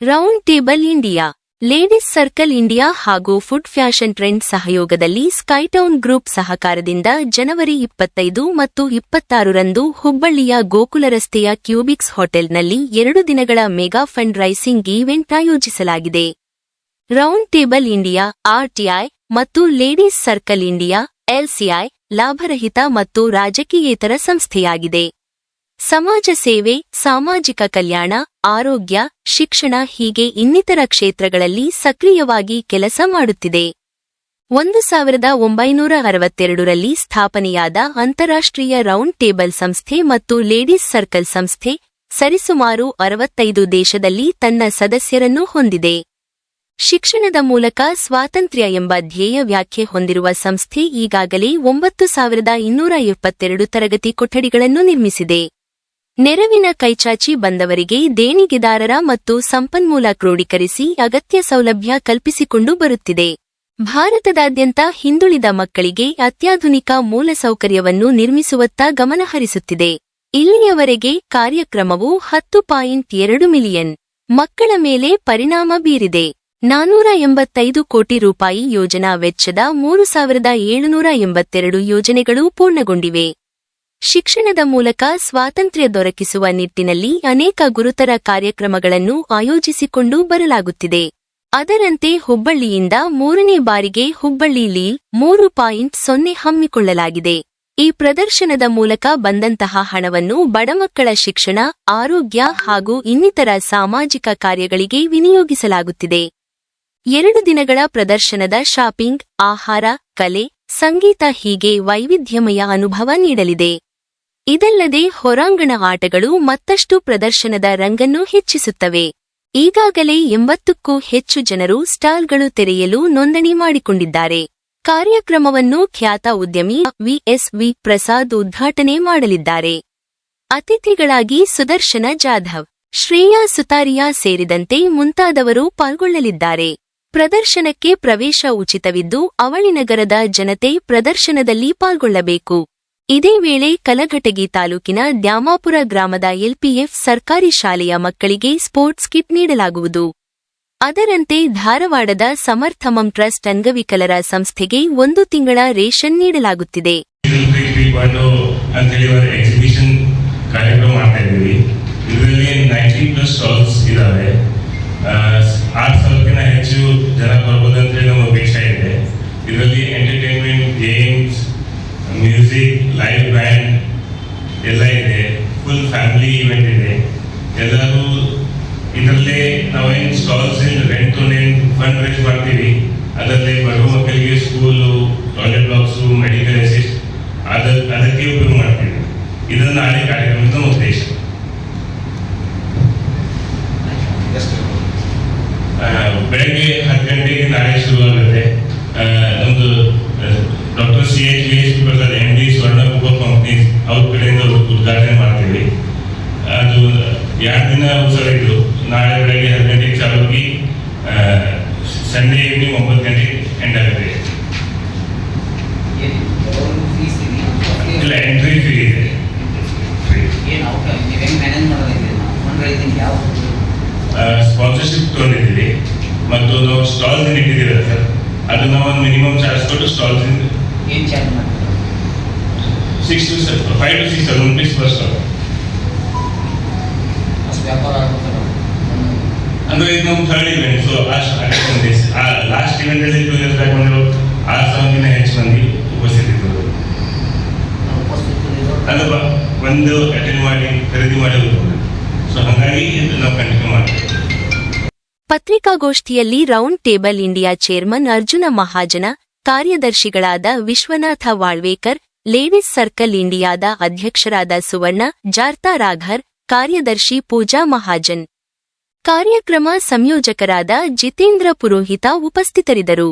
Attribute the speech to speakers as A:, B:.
A: Round table India ladies circle India ಹಾಗೂ food fashion trend ಸಹಯೋಗದಲ್ಲಿ Skytown group ಸಹಕಾರದಿಂದ ಜನವರಿ ಇಪ್ಪತ್ತೈದು ಮತ್ತು ಇಪ್ಪತ್ತಾರರಂದು ಹುಬ್ಬಳ್ಳಿಯ ಗೋಕುಲ ರಸ್ತೆಯ ಕ್ಯೂಬಿಕ್ಸ್ ಹೋಟೆಲ್ನಲ್ಲಿ ಎರಡು ದಿನಗಳ ಮೆಗಾ ಫಂಡ್ ರೈಸಿಂಗ್ ಈವೆಂಟ್ ಆಯೋಜಿಸಲಾಗಿದೆ. ರೌಂಡ್ ಟೇಬಲ್ ಇಂಡಿಯಾ ಆರ್ಟಿಐ ಮತ್ತು ಲೇಡೀಸ್ ಸರ್ಕಲ್ ಇಂಡಿಯಾ ಎಲ್ಸಿಐ ಲಾಭರಹಿತ ಮತ್ತು ರಾಜಕೀಯೇತರ ಸಂಸ್ಥೆಯಾಗಿದೆ. ಸಮಾಜ ಸೇವೆ, ಸಾಮಾಜಿಕ ಕಲ್ಯಾಣ, ಆರೋಗ್ಯ, ಶಿಕ್ಷಣ ಹೀಗೆ ಇನ್ನಿತರ ಕ್ಷೇತ್ರಗಳಲ್ಲಿ ಸಕ್ರಿಯವಾಗಿ ಕೆಲಸ ಮಾಡುತ್ತಿದೆ. ಒಂದು ಸಾವಿರದ ಒಂಬೈನೂರ ಅರವತ್ತೆರಡರಲ್ಲಿ ಸ್ಥಾಪನೆಯಾದ ಅಂತಾರಾಷ್ಟ್ರೀಯ ರೌಂಡ್ ಟೇಬಲ್ ಸಂಸ್ಥೆ ಮತ್ತು ಲೇಡೀಸ್ ಸರ್ಕಲ್ ಸಂಸ್ಥೆ, ಸರಿಸುಮಾರು ಅರವತ್ತೈದು ದೇಶದಲ್ಲಿ ತನ್ನ ಸದಸ್ಯರನ್ನು ಹೊಂದಿದೆ. ಶಿಕ್ಷಣದ ಮೂಲಕ ಸ್ವಾತಂತ್ರ್ಯ ಎಂಬ ಧ್ಯೇಯ ವ್ಯಾಖ್ಯೆ ಹೊಂದಿರುವ ಸಂಸ್ಥೆ ಈಗಾಗಲೇ ಒಂಬತ್ತು ಸಾವಿರದ ಇನ್ನೂರ ಎಪ್ಪತ್ತೆರಡು ತರಗತಿ ಕೊಠಡಿಗಳನ್ನು ನಿರ್ಮಿಸಿದೆ. ನೆರವಿನ ಕೈಚಾಚಿ ಬಂದವರಿಗೆ ದೇಣಿಗೆದಾರರ ಮತ್ತು ಸಂಪನ್ಮೂಲ ಕ್ರೋಢೀಕರಿಸಿ ಅಗತ್ಯ ಸೌಲಭ್ಯ ಕಲ್ಪಿಸಿಕೊಂಡು ಬರುತ್ತಿದೆ. ಭಾರತದಾದ್ಯಂತ ಹಿಂದುಳಿದ ಮಕ್ಕಳಿಗೆ ಅತ್ಯಾಧುನಿಕ ಮೂಲಸೌಕರ್ಯವನ್ನು ನಿರ್ಮಿಸುವತ್ತ ಗಮನಹರಿಸುತ್ತಿದೆ. ಇಲ್ಲಿಯವರೆಗೆ ಕಾರ್ಯಕ್ರಮವು ಹತ್ತು ಪಾಯಿಂಟ್ ಎರಡು ಮಿಲಿಯನ್. ಮಕ್ಕಳ ಮೇಲೆ ಪರಿಣಾಮ ಬೀರಿದೆ. ನಾನೂರ ಎಂಬತ್ತೈದು ಕೋಟಿ ರೂಪಾಯಿ ಯೋಜನಾ ವೆಚ್ಚದ ಮೂರು ಸಾವಿರದ ಏಳುನೂರ ಎಂಬತ್ತೆರಡು ಯೋಜನೆಗಳು ಪೂರ್ಣಗೊಂಡಿವೆ. ಶಿಕ್ಷಣದ ಮೂಲಕ ಸ್ವಾತಂತ್ರ್ಯ ದೊರಕಿಸುವ ನಿಟ್ಟಿನಲ್ಲಿ ಅನೇಕ ಗುರುತರ ಕಾರ್ಯಕ್ರಮಗಳನ್ನು ಆಯೋಜಿಸಿಕೊಂಡು ಬರಲಾಗುತ್ತಿದೆ. ಅದರಂತೆ ಹುಬ್ಬಳ್ಳಿಯಿಂದ ಮೂರನೇ ಬಾರಿಗೆ ಹುಬ್ಬಳ್ಳಿ ಲೀಲ್ ಮೂರು ಪಾಯಿಂಟ್ ಸೊನ್ನೆ ಹಮ್ಮಿಕೊಳ್ಳಲಾಗಿದೆ. ಈ ಪ್ರದರ್ಶನದ ಮೂಲಕ ಬಂದಂತಹ ಹಣವನ್ನು ಬಡಮಕ್ಕಳ ಶಿಕ್ಷಣ, ಆರೋಗ್ಯ ಹಾಗೂ ಇನ್ನಿತರ ಸಾಮಾಜಿಕ ಕಾರ್ಯಗಳಿಗೆ ವಿನಿಯೋಗಿಸಲಾಗುತ್ತಿದೆ. ಎರಡು ದಿನಗಳ ಪ್ರದರ್ಶನದ ಶಾಪಿಂಗ್, ಆಹಾರ, ಕಲೆ, ಸಂಗೀತ ಹೀಗೆ ವೈವಿಧ್ಯಮಯ ಅನುಭವ ನೀಡಲಿದೆ. ಇದಲ್ಲದೆ ಹೊರಾಂಗಣ ಆಟಗಳು ಮತ್ತಷ್ಟು ಪ್ರದರ್ಶನದ ರಂಗನ್ನು ಹೆಚ್ಚಿಸುತ್ತವೆ. ಈಗಾಗಲೇ ಎಂಬತ್ತಕ್ಕೂ ಹೆಚ್ಚು ಜನರು ಸ್ಟಾಲ್ಗಳು ತೆರೆಯಲು ನೋಂದಣಿ ಮಾಡಿಕೊಂಡಿದ್ದಾರೆ. ಕಾರ್ಯಕ್ರಮವನ್ನು ಖ್ಯಾತ ಉದ್ಯಮಿ ವಿಎಸ್ವಿ ಪ್ರಸಾದ್ ಉದ್ಘಾಟನೆ ಮಾಡಲಿದ್ದಾರೆ. ಅತಿಥಿಗಳಾಗಿ ಸುದರ್ಶನ ಜಾಧವ್, ಶ್ರೇಯಾ ಸುತಾರಿಯಾ ಸೇರಿದಂತೆ ಮುಂತಾದವರು ಪಾಲ್ಗೊಳ್ಳಲಿದ್ದಾರೆ. ಪ್ರದರ್ಶನಕ್ಕೆ ಪ್ರವೇಶ ಉಚಿತವಿದ್ದು ಅವಳಿ ನಗರದ ಜನತೆ ಪ್ರದರ್ಶನದಲ್ಲಿ ಪಾಲ್ಗೊಳ್ಳಬೇಕು. ಇದೇ ವೇಳೆ ಕಲಘಟಗಿ ತಾಲೂಕಿನ ದ್ಯಾಮಾಪುರ ಗ್ರಾಮದ ಎಲ್ಪಿಎಫ್ ಸರ್ಕಾರಿ ಶಾಲೆಯ ಮಕ್ಕಳಿಗೆ ಸ್ಪೋರ್ಟ್ಸ್ ಕಿಟ್ ನೀಡಲಾಗುವುದು. ಅದರಂತೆ ಧಾರವಾಡದ ಸಮರ್ಥಮಂ ಟ್ರಸ್ಟ್ ಅಂಗವಿಕಲರ ಸಂಸ್ಥೆಗೆ ಒಂದು ತಿಂಗಳ ರೇಷನ್ ನೀಡಲಾಗುತ್ತಿದೆ.
B: ಇದರಲ್ಲಿ ಎಂಟರ್ಟೈನ್ಮೆಂಟ್ ಗೇಮ್ಸ್ ಲೈವ್ ಬ್ಯಾಂಡ್ ಎಲ್ಲ ಇದೆ ಫುಲ್ ಫ್ಯಾಮಿಲಿ ಇವೆಂಟ್ ಇದೆ. ಎಲ್ಲರೂ ಇದರಲ್ಲೇ ನಾವೇನು ಸ್ಟಾಲ್ಸ್ ರೆಂಟ್ ಫಂಡ್ ರೇಸ್ ಮಾಡ್ತೀವಿ ಅದರಲ್ಲಿ ಬರುವ ಮಕ್ಕಳಿಗೆ school toilet blocks medical assist ಅದ ಅದಕ್ಕೆ ಉಪಯೋಗ ಮಾಡ್ತೀವಿ. ಇದನ್ನು ನಾಳೆ ಕಾರ್ಯಕ್ರಮದ ಉದ್ದೇಶ. ಬೆಳಗ್ಗೆ ಹತ್ತು ಗಂಟೆಗೆ ನಾಳೆ ಶುರುವಾಗುತ್ತೆ. ಎರಡು ದಿನ ಉತ್ಸವ ಇದ್ದು ನಾಳೆ ಬೆಳಗ್ಗೆ ಹತ್ತು ಗಂಟೆಗೆ ಚಾಲು ಆಗಿ ಸಂಡೇ ಈವ್ನಿಂಗ್ ಒಂಬತ್ತು ಗಂಟೆಗೆ ಎಂಡ್ ಆಗುತ್ತೆ. ಇಲ್ಲ ಎಂಟ್ರಿ ಫ್ರೀ ಇದೆ. ಸ್ಪಾನ್ಸರ್ಶಿಪ್ ತೊಗೊಂಡಿದ್ದೀವಿ. ಮತ್ತು ನಾವು ಸ್ಟಾಲ್ಸ್ ಇಟ್ಟಿದ್ದೀವಿ ಸರ್ ಅದು ನಾವು ಒಂದು ಮಿನಿಮಮ್ ಚಾರ್ಜ್ ಕೊಟ್ಟು ಸ್ಟಾಲ್ಸ್
C: ಮಾಡ್ತೀರಾ?
B: Six to five to six thousand rupees per stall
C: ವ್ಯಾಪಾರ ಆಗುತ್ತೆ
B: ಅಂದ್ರೆ ಇದು ನಮ್ಮ ಥರ್ಡ್ ಇವೆಂಟ್ ಸೊ ಲಾಸ್ಟ್ ಆ ಲಾಸ್ಟ್ ಇವೆಂಟ್ ಅಲ್ಲಿ ಟೂ ಇಯರ್ಸ್ ಬ್ಯಾಕ್ ಒಂದು ಆರು ಸಾವಿರಕ್ಕಿಂತ ಹೆಚ್ಚು ಮಂದಿ ಉಪಸ್ಥಿತಿದ್ದರು ಅದು ಬ- ಒಂದು ಅಟೆಂಡ್ ಮಾಡಿ ಖರೀದಿ ಮಾಡಿ ಸೊ ಹಾಗಾಗಿ ಇದು ನಾವು ಕಂಟಿನ್ಯೂ ಮಾಡ್ತೀವಿ.
A: ಪತ್ರಿಕಾಗೋಷ್ಠಿಯಲ್ಲಿ round table India chairman Arjuna Mahajana ಕಾರ್ಯದರ್ಶಿಗಳಾದ ವಿಶ್ವನಾಥ ವಾಳ್ವೇಕರ್ ಲೇಡೀಸ್ ಸರ್ಕಲ್ ಇಂಡಿಯಾದ ಅಧ್ಯಕ್ಷರಾದ ಸುವರ್ಣ ಜಾರ್ತಾ ರಾಘರ್ ಕಾರ್ಯದರ್ಶಿ ಪೂಜಾ ಮಹಾಜನ್. ಕಾರ್ಯಕ್ರಮ ಸಂಯೋಜಕರಾದ ಜಿತೇಂದ್ರ ಪುರೋಹಿತ ಉಪಸ್ಥಿತರಿದ್ದರು.